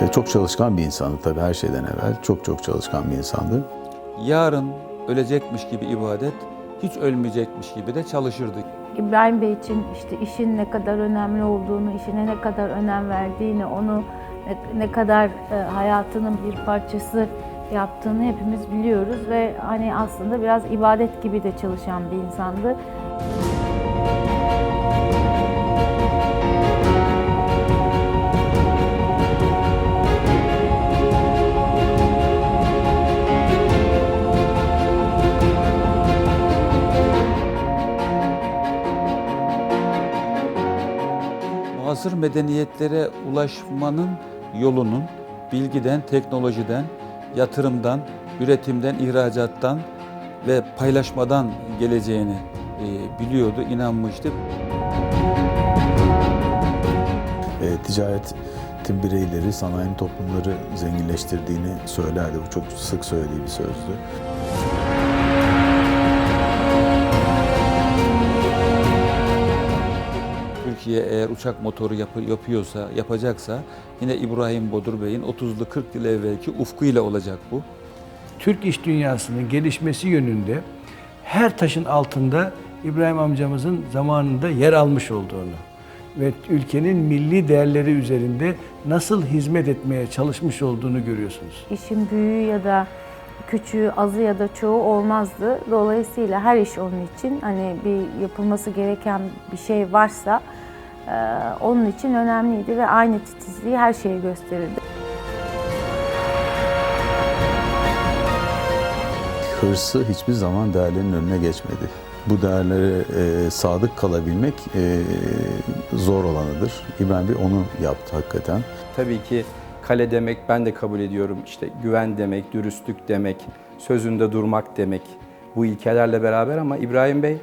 E, çok çalışkan bir insandı tabii her şeyden evvel. Çok çok çalışkan bir insandı. Yarın ölecekmiş gibi ibadet, hiç ölmeyecekmiş gibi de çalışırdı. İbrahim Bey için işte işin ne kadar önemli olduğunu, işine ne kadar önem verdiğini, onu ne, ne kadar e, hayatının bir parçası yaptığını hepimiz biliyoruz ve hani aslında biraz ibadet gibi de çalışan bir insandı. Muasır medeniyetlere ulaşmanın yolunun bilgiden, teknolojiden, yatırımdan, üretimden, ihracattan ve paylaşmadan geleceğini e, biliyordu, inanmıştı. E, ticaretin bireyleri sanayinin toplumları zenginleştirdiğini söylerdi. Bu çok sık söylediği bir sözdü. Türkiye eğer uçak motoru yapı- yapıyorsa, yapacaksa yine İbrahim Bodur Bey'in 30'lu 40 yıl evvelki ufkuyla olacak bu. Türk iş dünyasının gelişmesi yönünde her taşın altında İbrahim amcamızın zamanında yer almış olduğunu ve ülkenin milli değerleri üzerinde nasıl hizmet etmeye çalışmış olduğunu görüyorsunuz. İşin büyüğü ya da küçüğü, azı ya da çoğu olmazdı. Dolayısıyla her iş onun için hani bir yapılması gereken bir şey varsa onun için önemliydi ve aynı titizliği her şeye gösterirdi. Hırsı hiçbir zaman değerlerin önüne geçmedi. Bu değerlere e, sadık kalabilmek e, zor olanıdır. İbrahim Bey onu yaptı hakikaten. Tabii ki kale demek ben de kabul ediyorum. İşte güven demek, dürüstlük demek, sözünde durmak demek bu ilkelerle beraber ama İbrahim Bey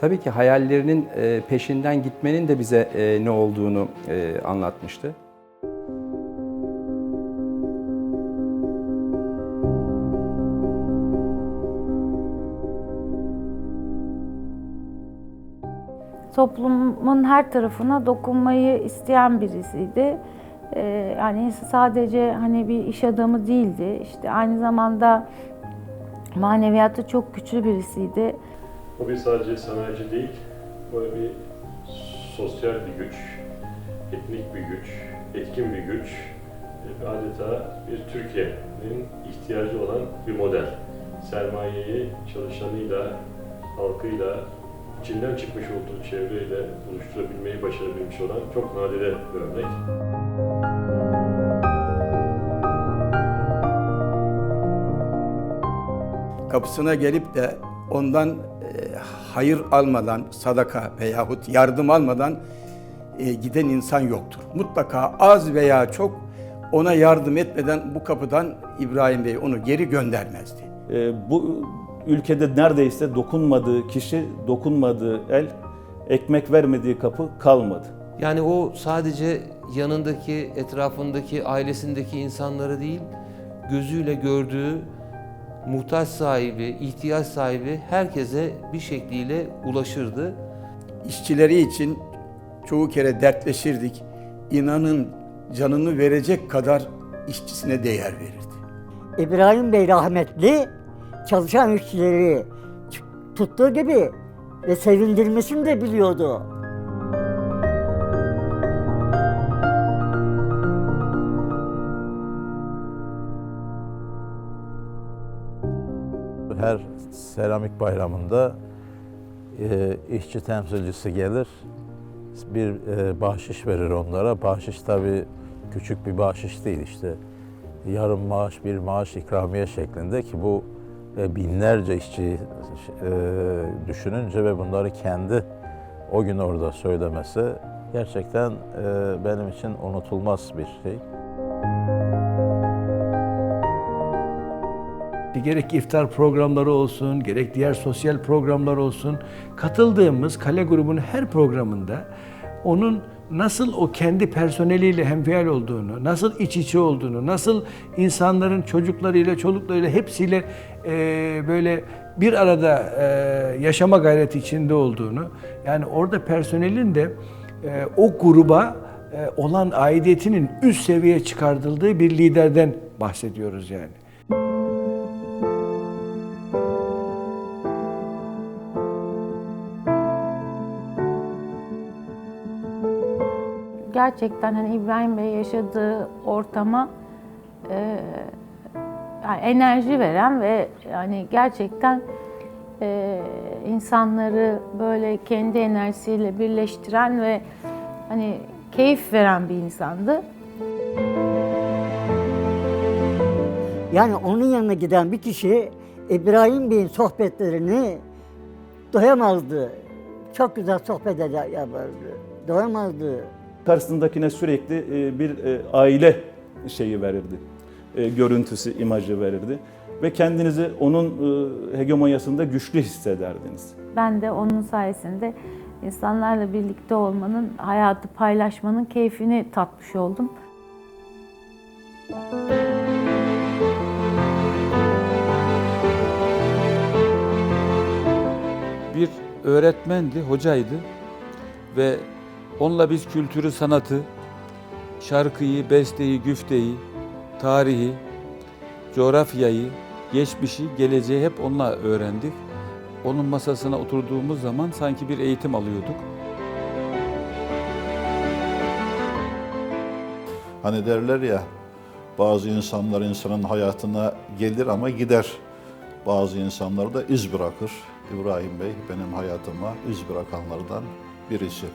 tabii ki hayallerinin e, peşinden gitmenin de bize e, ne olduğunu e, anlatmıştı. toplumun her tarafına dokunmayı isteyen birisiydi. Yani sadece hani bir iş adamı değildi. İşte aynı zamanda maneviyatı çok güçlü birisiydi. O bir sadece sanayici değil, o bir sosyal bir güç, etnik bir güç, etkin bir güç, adeta bir Türkiye'nin ihtiyacı olan bir model. Sermayeyi çalışanıyla, halkıyla, içinden çıkmış olduğu çevreyle buluşturabilmeyi başarabilmiş olan çok nadide bir örnek. kapısına gelip de ondan hayır almadan, sadaka veyahut yardım almadan e, giden insan yoktur. Mutlaka az veya çok ona yardım etmeden bu kapıdan İbrahim Bey onu geri göndermezdi. E, bu ülkede neredeyse dokunmadığı kişi, dokunmadığı el, ekmek vermediği kapı kalmadı. Yani o sadece yanındaki, etrafındaki, ailesindeki insanları değil, gözüyle gördüğü muhtaç sahibi, ihtiyaç sahibi herkese bir şekliyle ulaşırdı. İşçileri için çoğu kere dertleşirdik. İnanın canını verecek kadar işçisine değer verirdi. İbrahim Bey rahmetli çalışan işçileri tuttuğu gibi ve sevindirmesini de biliyordu. Seramik bayramında e, işçi temsilcisi gelir, bir e, bahşiş verir onlara. Bahşiş tabii küçük bir bahşiş değil işte. Yarım maaş, bir maaş ikramiye şeklinde ki bu e, binlerce işçi e, düşününce ve bunları kendi o gün orada söylemesi gerçekten e, benim için unutulmaz bir şey. Gerek iftar programları olsun, gerek diğer sosyal programlar olsun, katıldığımız Kale grubunun her programında onun nasıl o kendi personeliyle hemfiyal olduğunu, nasıl iç içe olduğunu, nasıl insanların çocuklarıyla, çoluklarıyla hepsiyle e, böyle bir arada e, yaşama gayreti içinde olduğunu, yani orada personelin de e, o gruba e, olan aidiyetinin üst seviyeye çıkartıldığı bir liderden bahsediyoruz yani. Gerçekten hani İbrahim Bey yaşadığı ortama e, yani enerji veren ve yani gerçekten e, insanları böyle kendi enerjisiyle birleştiren ve hani keyif veren bir insandı. Yani onun yanına giden bir kişi İbrahim Bey'in sohbetlerini doyamazdı. Çok güzel sohbet eder yapardı. Doyamazdı. Karşısındakine sürekli e, bir e, aile şeyi verirdi. E, Görüntüsü, imajı verirdi. Ve kendinizi onun hegemonyasında güçlü hissederdiniz. Ben de onun sayesinde insanlarla birlikte olmanın, hayatı paylaşmanın keyfini tatmış oldum. Bir öğretmendi, hocaydı ve onunla biz kültürü, sanatı, şarkıyı, besteyi, güfteyi, tarihi, coğrafyayı, geçmişi, geleceği hep onunla öğrendik. Onun masasına oturduğumuz zaman sanki bir eğitim alıyorduk. Hani derler ya bazı insanlar insanın hayatına gelir ama gider. Bazı insanlar da iz bırakır. İbrahim Bey benim hayatıma iz bırakanlardan birisi.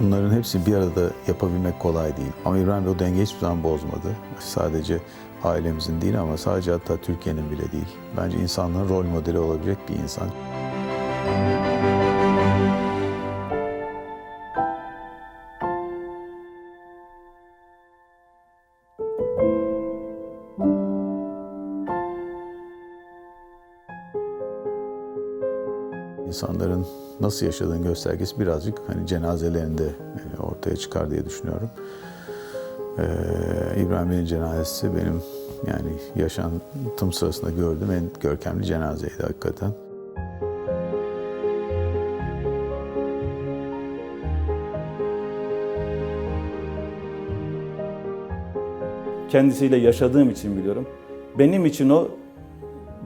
Bunların hepsi bir arada yapabilmek kolay değil. Ama İbrahim Bey o dengeyi hiçbir zaman bozmadı. Sadece ailemizin değil ama sadece hatta Türkiye'nin bile değil. Bence insanların rol modeli olabilecek bir insan. İnsanların nasıl yaşadığını göstergesi birazcık hani cenazelerinde e, ortaya çıkar diye düşünüyorum. Ee, İbrahim Bey'in cenazesi benim yani yaşantım sırasında gördüğüm en görkemli cenazeydi hakikaten. Kendisiyle yaşadığım için biliyorum. Benim için o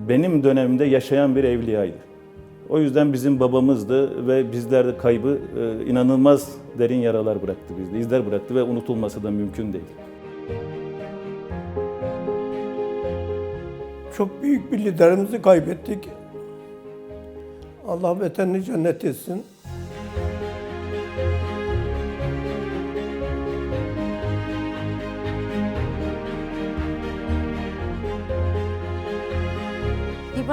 benim dönemimde yaşayan bir evliyaydı. O yüzden bizim babamızdı ve bizlerde kaybı e, inanılmaz derin yaralar bıraktı bizde, izler bıraktı ve unutulması da mümkün değil. Çok büyük bir liderimizi kaybettik. Allah betenini cennet etsin.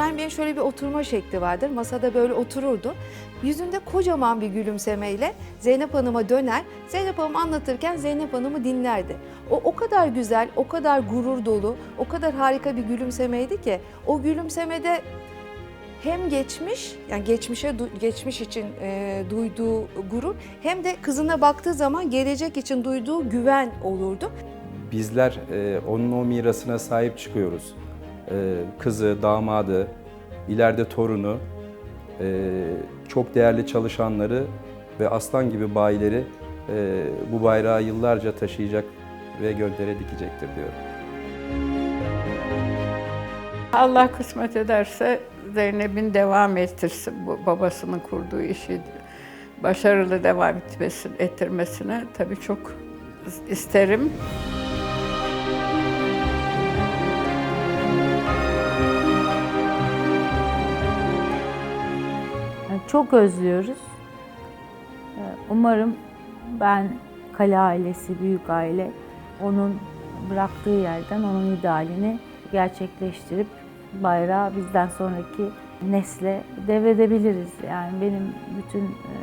İbrahim Bey'in şöyle bir oturma şekli vardır. Masada böyle otururdu. Yüzünde kocaman bir gülümsemeyle Zeynep Hanım'a döner. Zeynep Hanım anlatırken Zeynep Hanım'ı dinlerdi. O o kadar güzel, o kadar gurur dolu, o kadar harika bir gülümsemeydi ki o gülümsemede hem geçmiş, yani geçmişe geçmiş için e, duyduğu gurur hem de kızına baktığı zaman gelecek için duyduğu güven olurdu. Bizler e, onun o mirasına sahip çıkıyoruz. E, kızı, damadı, ileride torunu, e, çok değerli çalışanları ve aslan gibi bayileri e, bu bayrağı yıllarca taşıyacak ve göndere dikecektir diyorum. Allah kısmet ederse Zeynep'in devam ettirsin bu babasının kurduğu işi başarılı devam etmesin, ettirmesini tabii çok isterim. Çok özlüyoruz. Ee, Umarım ben Kale ailesi, büyük aile onun bıraktığı yerden onun idealini gerçekleştirip bayrağı bizden sonraki nesle devredebiliriz. Yani benim bütün e,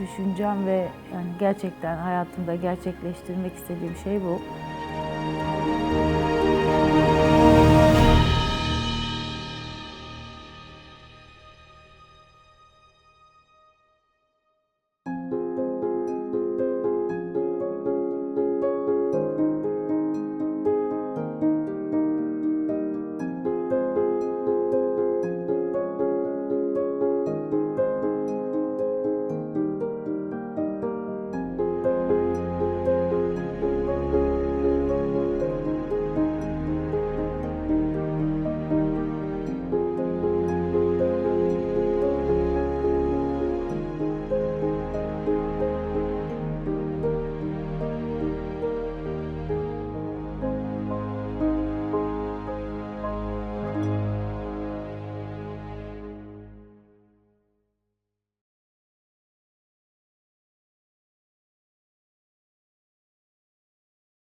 düşüncem ve yani gerçekten hayatımda gerçekleştirmek istediğim şey bu.